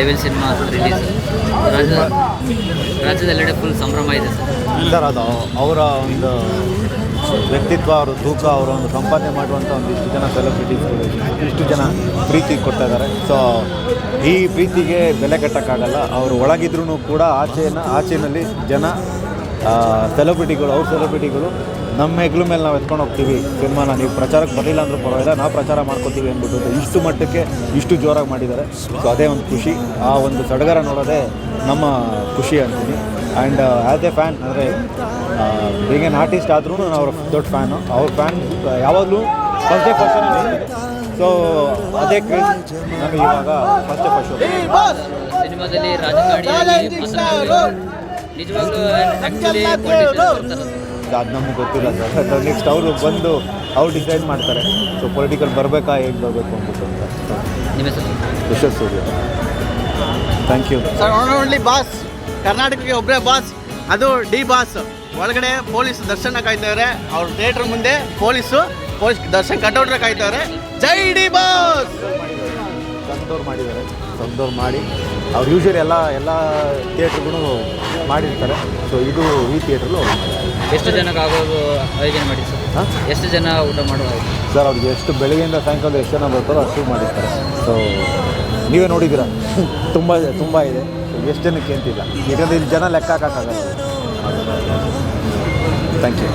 Devil cinema release ರಾಜ್ಯ ರಾಜ್ಯದೆಲ್ಲೆಡೆ full ಸಂಭ್ರಮ ಇದೆ ಸರ್. ಸರ್, ಅದು ಅವರ ಒಂದು ವ್ಯಕ್ತಿತ್ವ, ಅವರು ತೂಕ, ಅವರು ಒಂದು ಸಂಪಾದನೆ ಮಾಡುವಂಥ ಒಂದಿಷ್ಟು ಜನ ಸೆಲೆಬ್ರಿಟೀಸ್ಗಳು ಇಷ್ಟು ಜನ ಪ್ರೀತಿ ಕೊಡ್ತಾ ಇದ್ದಾರೆ. ಸೊ ಈ ಪ್ರೀತಿಗೆ ಬೆಲೆ ಕಟ್ಟೋಕ್ಕಾಗಲ್ಲ. ಅವರು ಒಳಗಿದ್ರೂ ಕೂಡ ಆಚೆಯನ್ನು ಆಚೆನಲ್ಲಿ ಜನ ಸೆಲೆಬ್ರಿಟಿಗಳು ಅವ್ರ ಸೆಲೆಬ್ರಿಟಿಗಳು ನಮ್ಮ ಹೆಗ್ಲ ಮೇಲೆ ನಾವು ಎತ್ಕೊಂಡು ಹೋಗ್ತೀವಿ. ಸಿನಿಮಾನ ನೀವು ಪ್ರಚಾರಕ್ಕೆ ಬರಲಿಲ್ಲ ಅಂದರೂ ಪರವಾಗಿಲ್ಲ, ನಾವು ಪ್ರಚಾರ ಮಾಡ್ಕೋತೀವಿ ಅಂದ್ಬಿಟ್ಟು ಇಷ್ಟು ಮಟ್ಟಕ್ಕೆ ಇಷ್ಟು ಜೋರಾಗಿ ಮಾಡಿದ್ದಾರೆ. ಸೊ ಅದೇ ಒಂದು ಖುಷಿ. ಆ ಒಂದು ಸಡಗರ ನೋಡೋದೇ ನಮ್ಮ ಖುಷಿ ಅಂತೀನಿ. ಆ್ಯಂಡ್ ಆ್ಯಸ್ ಎ ಫ್ಯಾನ್ ಅಂದರೆ ಈಗ ಏನು ಆರ್ಟಿಸ್ಟ್ ಆದ್ರೂ ನಾನು ಅವ್ರ ದೊಡ್ಡ ಫ್ಯಾನು ಅವ್ರ ಫ್ಯಾನ್ ಯಾವಾಗಲೂ ಫಸ್ಟ್ ಡೇ ಫಸ್ಟ್ ಸೊ ಅದೇ ಕ್ರೇಜ್ ನಮಗೆ ಇವಾಗ ಫಸ್ಟ್ ಡೇ ಫಸ್ಟ್ ನಿಜವಾಗ್ಲೂ ಆ್ಯಕ್ಚುಲಿ ಅದು ನಮಗೆ ಗೊತ್ತಿಲ್ಲ ಸರ್. ನೆಕ್ಸ್ಟ್ ಅವರು ಬಂದು ಅವ್ರು ಡಿಸೈಡ್ ಮಾಡ್ತಾರೆ. ಸೊ ಪೊಲಿಟಿಕಲ್ ಬರಬೇಕಾ ಹೇಗೆ ಬರಬೇಕು ಅಂದ್ಬಿಟ್ಟು ಅಂತ. ನಿಮ್ಮ ಹೆಸರು? Thank you sir only boss ಕರ್ನಾಟಕಕ್ಕೆ ಒಬ್ಬರೇ ಬಾಸ್ ಅದು ಡಿ ಬಾಸ್ ಒಳಗಡೆ ಪೊಲೀಸ್ ದರ್ಶನ ಕಾಯ್ತವ್ರೆ. ಅವ್ರ ಥಿಯೇಟರ್ ಮುಂದೆ ಪೊಲೀಸು ಪೊಲೀಸ್ ದರ್ಶನ್ ಕಟೌಟ್ರೆ ಕಾಯ್ತವ್ರೆ. ಜೈ ಡಿ ಬಾಸ್ ಸ್ವಂತವ್ರು ಮಾಡಿದ್ದಾರೆ. ದೊಡ್ಡವ್ರು ಮಾಡಿ ಅವ್ರು ಯೂಶ್ವಲಿ ಎಲ್ಲ ಎಲ್ಲ ಥಿಯೇಟ್ರ್ಗೂ ಮಾಡಿರ್ತಾರೆ. ಸೊ ಇದು ಈ ಥಿಯೇಟ್ರಲ್ಲೂ ಎಷ್ಟು ಜನಕ್ಕೆ ಆಗೋದು ಆಯೋಜನೆ ಮಾಡಿ ಸರ್? ಹಾಂ? ಎಷ್ಟು ಜನ ಊಟ ಮಾಡೋದು ಸರ್ ಅವ್ರಿಗೆ ಎಷ್ಟು ಬೆಳಗ್ಗೆಯಿಂದ ಸಾಯಂಕಾಲ ಎಷ್ಟು ಜನ ಬರ್ತಾರೋ ಅಷ್ಟು ಮಾಡಿರ್ತಾರೆ. ಸೊ ನೀವೇ ನೋಡಿದ್ದೀರಾ? ತುಂಬ ತುಂಬ ಇದೆ. ಎಷ್ಟು ಜನಕ್ಕೆ ಅಂತಿಲ್ಲ. ಯಾಕಂದರೆ ಇಲ್ಲಿ ಜನ ಲೆಕ್ಕ ಹಾಕೋಕ್ಕಾಗಲ್ಲ. Thank you